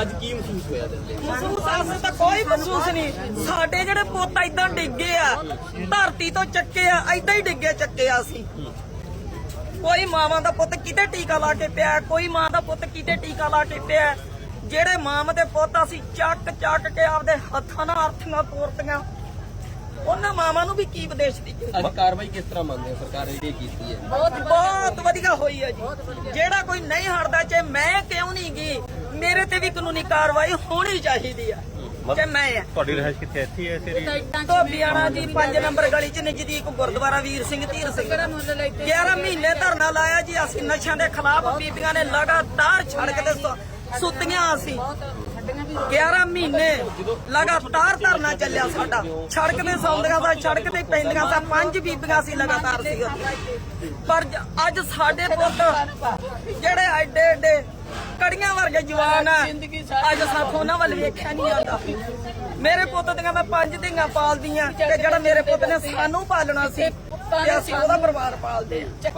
ਅੱਜ ਕੀ ਮਹਿਸੂਸ ਹੋਇਆ ਦਿਲ ਮਹਿਸੂਸ ਸਾਨੂੰ ਤਾਂ ਕੋਈ ਮਹਿਸੂਸ ਨਹੀਂ। ਸਾਡੇ ਜਿਹੜੇ ਪੁੱਤ ਏਦਾਂ ਡਿੱਗੇ ਆ ਧਰਤੀ ਤੋਂ ਚੱਕੇ ਆ ਏਦਾਂ ਹੀ ਡਿੱਗੇ ਚੱਕੇ ਆ ਅਸੀਂ। ਕੋਈ ਮਾਵਾਂ ਦਾ ਪੁੱਤ ਕਿਤੇ ਟੀਕਾ ਲਾ ਕੇ ਪਿਆ ਕੋਈ ਮਾਂ ਦਾ ਪੁੱਤ ਕਿਤੇ ਟੀਕਾ ਲਾ ਕੇ ਪਿਆ। ਜਿਹੜੇ ਮਾਂ ਦੇ ਪੁੱਤ ਅਸੀਂ ਚੱਕ ਚੱਕ ਕੇ ਆਪਦੇ ਹੱਥਾਂ ਨਾਲ ਅਰਥੀਆਂ ਤੋਰਤੀਆਂ। ਉਹਨਾਂ ਮਾਵਾਂ ਨੂੰ ਵੀ ਕੀ ਵਿਦੇਸ਼ ਦੀ ਅੱਜ ਕਾਰਵਾਈ ਕਿਸ ਤਰ੍ਹਾਂ ਮੰਨਦੇ ਸਰਕਾਰ ਜਿਹੜੀ ਕੀਤੀ ਹੈ? ਬਹੁਤ ਬਹੁਤ ਵਧੀਆ ਹੋਈ ਹੈ ਜੀ। ਜਿਹੜਾ ਕੋਈ ਨਹੀਂ ਹਟਦਾ ਚਾਹੇ ਮੈਂ ਮੇਰੇ ਤੇ ਵੀ ਕਾਨੂੰਨੀ ਕਾਰਵਾਈ ਹੋਣੀ ਚਾਹੀਦੀ ਆ। ਕਿ ਮੈਂ ਆ। ਤੁਹਾਡੀ ਰਹਿائش ਕਿੱਥੇ ਇੱਥੇ ਹੈ ਤੇਰੀ? ਧੋਬੀਆਣਾ ਦੀ 5 ਨੰਬਰ ਗਲੀ 'ਚ ਨਜ਼ਦੀਕ ਗੁਰਦੁਆਰਾ ਵੀਰ ਸਿੰਘ ਧੀਰ ਸਿੰਘ। 11 ਮਹੀਨੇ ਧਰਨਾ ਲਾਇਆ ਜੀ ਅਸੀਂ ਨਸ਼ਿਆਂ ਦੇ ਖਿਲਾਫ ਬੀਬੀਆਂ ਨੇ ਲਗਾਤਾਰ ਛੜਕ ਤੇ ਸੁੱਤੀਆਂ ਅਸੀਂ। 11 ਮਹੀਨੇ ਲਗਾਤਾਰ ਧਰਨਾ ਚੱਲਿਆ ਸਾਡਾ। ਸੜਕ ਤੇ ਸੌਂਦੀਆਂ ਦਾ ਸੜਕ ਤੇ ਪੈਂਦੀਆਂ ਸਾ ਪੰਜ ਬੀਬੀਆਂ ਸੀ ਲਗਾਤਾਰ ਸੀ ਪਰ ਅੱਜ ਸਾਡੇ ਪੁੱਤ ਜਿਹੜੇ ਐਡੇ ਐਡੇ ਕੜੀਆਂ ਵਰਗੇ ਜਵਾਨ ਆ। ਅੱਜ ਸਾਥੋਂ ਉਹਨਾਂ ਵੱਲ ਵੇਖਿਆ ਨਹੀਂ ਆਉਂਦਾ ਮੇਰੇ ਪੁੱਤ ਦੀਆਂ ਮੈਂ ਪੰਜ ਧੀਆਂ ਪਾਲਦੀਆਂ ਤੇ ਜਿਹੜਾ ਮੇਰੇ ਪੁੱਤ ਨੇ ਸਾਨੂੰ ਪਾਲਣਾ ਸੀ ਤੇ ਅਸੀਂ ਉਹਦਾ ਪਰਿਵਾਰ ਪਾਲਦੇ ਆ।